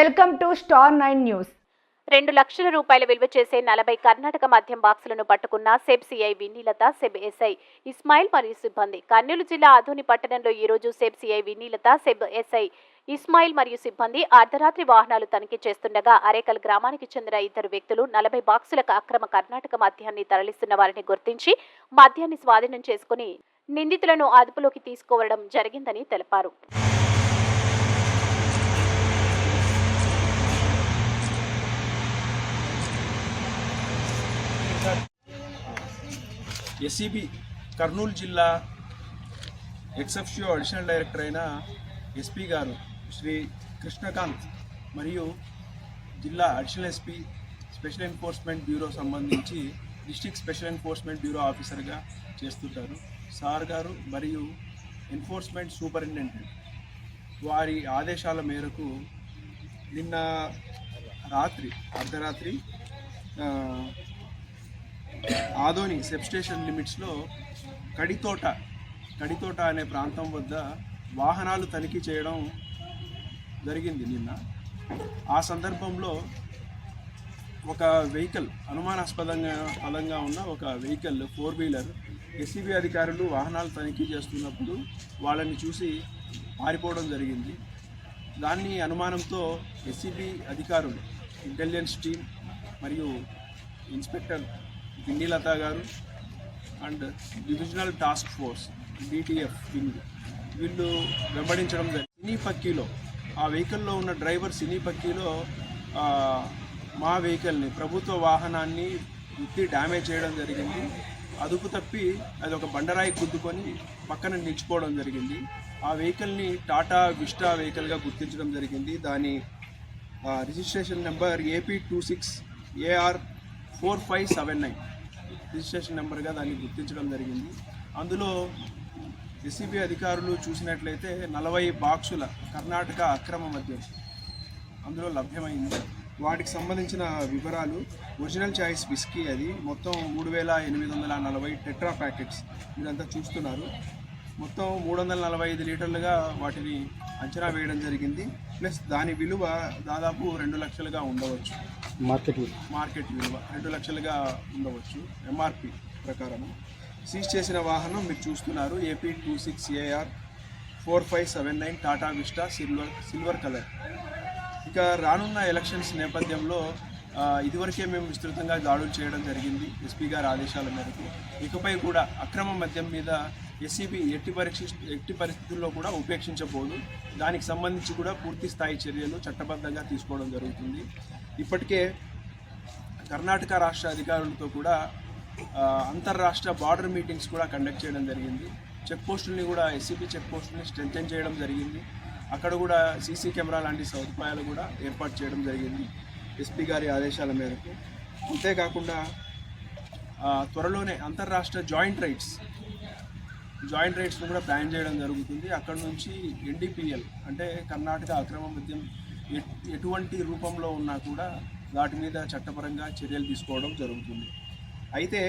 Welcome to star nine news. రెండు లక్షల రూపాయల విలువ చేసే నలభై కర్ణాటక మద్యం బాక్సులను పట్టుకున్న SEB CI Vineelatha SEB SI Ismail మరియు సిబ్బంది. కర్నూలు జిల్లా ఆధుని పట్టణంలో ఈ రోజు SEB CI Vineelatha SEB SI Ismail మరియు సిబ్బంది అర్ధరాత్రి వాహనాలు తనిఖీ చేస్తుండగా అరేకల్ గ్రామానికి చెందిన ఇద్దరు వ్యక్తులు నలభై బాక్సులకు అక్రమ కర్ణాటక మద్యాన్ని తరలిస్తున్న వారిని గుర్తించి మద్యాన్ని స్వాధీనం చేసుకుని నిందితులను అదుపులోకి తీసుకోవడం జరిగిందని తెలిపారు. ఎస్సిబి కర్నూలు జిల్లా ఎక్సెప్షియో అడిషనల్ డైరెక్టర్ అయిన ఎస్పీ గారు శ్రీ కృష్ణకాంత్ మరియు జిల్లా additional SP special enforcement bureau సంబంధించి డిస్టిక్ స్పెషల్ ఎన్ఫోర్స్మెంట్ బ్యూరో ఆఫీసర్గా చేస్తుంటారు. సార్ గారు మరియు ఎన్ఫోర్స్మెంట్ సూపరింటెండెంట్ వారి ఆదేశాల మేరకు నిన్న రాత్రి అర్ధరాత్రి ఆదోని సబ్ స్టేషన్ లిమిట్స్లో కడితోట కడితోట అనే ప్రాంతం వద్ద వాహనాలు తనిఖీ చేయడం జరిగింది నిన్న. ఆ సందర్భంలో ఒక వెహికల్ అనుమానాస్పదంగా పదంగా ఉన్న ఒక వెహికల్ ఫోర్ వీలర్ ఎస్సీబీ అధికారులు వాహనాలు తనిఖీ చేస్తున్నప్పుడు వాళ్ళని చూసి పారిపోవడం జరిగింది. దాన్ని అనుమానంతో ఎస్సీబీ అధికారులు ఇంటెలిజెన్స్ టీం మరియు ఇన్స్పెక్టర్ గిన్నీలత గారు and divisional task force DTF wing. వీళ్ళు వెంబడించడం జరిగింది. సినీ పక్కీలో ఆ వెహికల్లో ఉన్న డ్రైవర్ సినీ పక్కీలో మా వెహికల్ని ప్రభుత్వ వాహనాన్ని గుద్ది డ్యామేజ్ చేయడం జరిగింది. అదుపు తప్పి అది ఒక బండరాయి గుద్దుకొని పక్కన నిలిచిపోవడం జరిగింది. ఆ వెహికల్ని టాటా విస్టా వెహికల్గా గుర్తించడం జరిగింది. దాని registration number AP two six AR four five seven nine. Registration నెంబర్గా దాన్ని గుర్తించడం జరిగింది. అందులో ఎస్సీబీ అధికారులు చూసినట్లయితే నలభై బాక్సుల కర్ణాటక అక్రమ మద్యం అందులో లభ్యమైంది. వాటికి సంబంధించిన వివరాలు ఒరిజినల్ చాయిస్ విస్కీ అది మొత్తం మూడు వేల ఎనిమిది వందల నలభై టెట్రా ప్యాకెట్స్ మీరంతా చూస్తున్నారు. మొత్తం మూడు వందల నలభై ఐదు లీటర్లుగా వాటిని అంచనా వేయడం జరిగింది. ప్లస్ దాని విలువ దాదాపు రెండు లక్షలుగా ఉండవచ్చు. మార్కెట్ మార్కెట్ విలువ రెండు లక్షలుగా ఉండవచ్చు. ఎంఆర్పి ప్రకారం సీజ్ చేసిన వాహనం మీరు చూస్తున్నారు. AP two six AR four five seven nine Tata Vista silver silver colour ఇక రానున్న ఎలక్షన్స్ నేపథ్యంలో ఇదివరకే మేము విస్తృతంగా దాడులు చేయడం జరిగింది. ఎస్పీ గారి ఆదేశాల మేరకు. ఇకపై కూడా అక్రమ మద్యం మీద ఎస్సీబీ ఎట్టి పరీక్ష ఎట్టి పరిస్థితుల్లో కూడా ఉపేక్షించబోదు. దానికి సంబంధించి కూడా పూర్తి స్థాయి చర్యలు చట్టబద్ధంగా తీసుకోవడం జరుగుతుంది. ఇప్పటికే కర్ణాటక రాష్ట్ర అధికారులతో కూడా అంతర్రాష్ట్ర బార్డర్ మీటింగ్స్ కూడా కండక్ట్ చేయడం జరిగింది. చెక్ పోస్టుల్ని కూడా ఎస్సీబీ చెక్ పోస్టుల్ని స్ట్రెంథెన్ చేయడం జరిగింది. అక్కడ కూడా సీసీ కెమెరా లాంటి సదుపాయాలు కూడా ఏర్పాటు చేయడం జరిగింది ఎస్పీ గారి ఆదేశాల మేరకు. అంతేకాకుండా త్వరలోనే అంతర్రాష్ట్ర జాయింట్ రైట్స్ జాయింట్ రైట్స్ను కూడా ప్లాన్ చేయడం జరుగుతుంది. అక్కడ నుంచి ఎన్డీపీఎల్ అంటే కర్ణాటక అక్రమ మద్యం ఎటువంటి రూపంలో ఉన్నా కూడా వాటి మీద చట్టపరంగా చర్యలు తీసుకోవడం జరుగుతుంది. అయితే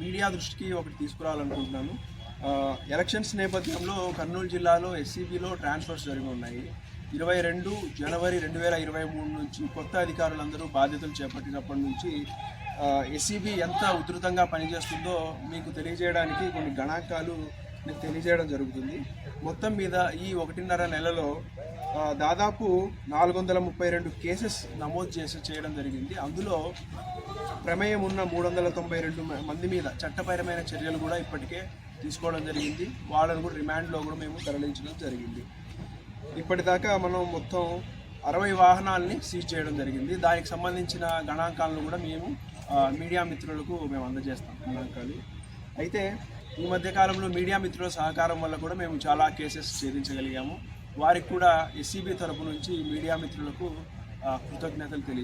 మీడియా దృష్టికి ఒకటి తీసుకురావాలనుకుంటున్నాను. ఎలక్షన్స్ నేపథ్యంలో కర్నూలు జిల్లాలో ఎస్సీబీలో ట్రాన్స్ఫర్స్ జరిగి ఉన్నాయి. ఇరవై రెండు జనవరి రెండు వేల ఇరవై మూడు నుంచి కొత్త అధికారులందరూ బాధ్యతలు చేపట్టినప్పటి నుంచి ఎస్సీబీ ఎంత ఉధృతంగా పనిచేస్తుందో మీకు తెలియజేయడానికి కొన్ని గణాంకాలు మీకు తెలియజేయడం జరుగుతుంది. మొత్తం మీద ఈ ఒకటిన్నర నెలలో దాదాపు నాలుగు వందల ముప్పై రెండు కేసెస్ నమోదు చేసి చేయడం జరిగింది. అందులో ప్రమేయం ఉన్న మూడు వందల తొంభై రెండు మంది మీద చట్టపరమైన చర్యలు కూడా ఇప్పటికే తీసుకోవడం జరిగింది. వాళ్ళను కూడా రిమాండ్లో కూడా మేము తరలించడం జరిగింది. ఇప్పటిదాకా మనం మొత్తం అరవై వాహనాలని సీజ్ చేయడం జరిగింది. దానికి సంబంధించిన గణాంకాలను కూడా మేము మీడియా మిత్రులకు మేము అందజేస్తాం. గణాంకాలు అయితే ఈ మధ్యకాలంలో మీడియా మిత్రుల సహకారం వల్ల కూడా మేము చాలా కేసెస్ ఛేదించగలిగాము. వారికి కూడా ఎస్సీబీ తరపు నుంచి మీడియా మిత్రులకు కృతజ్ఞతలు తెలియ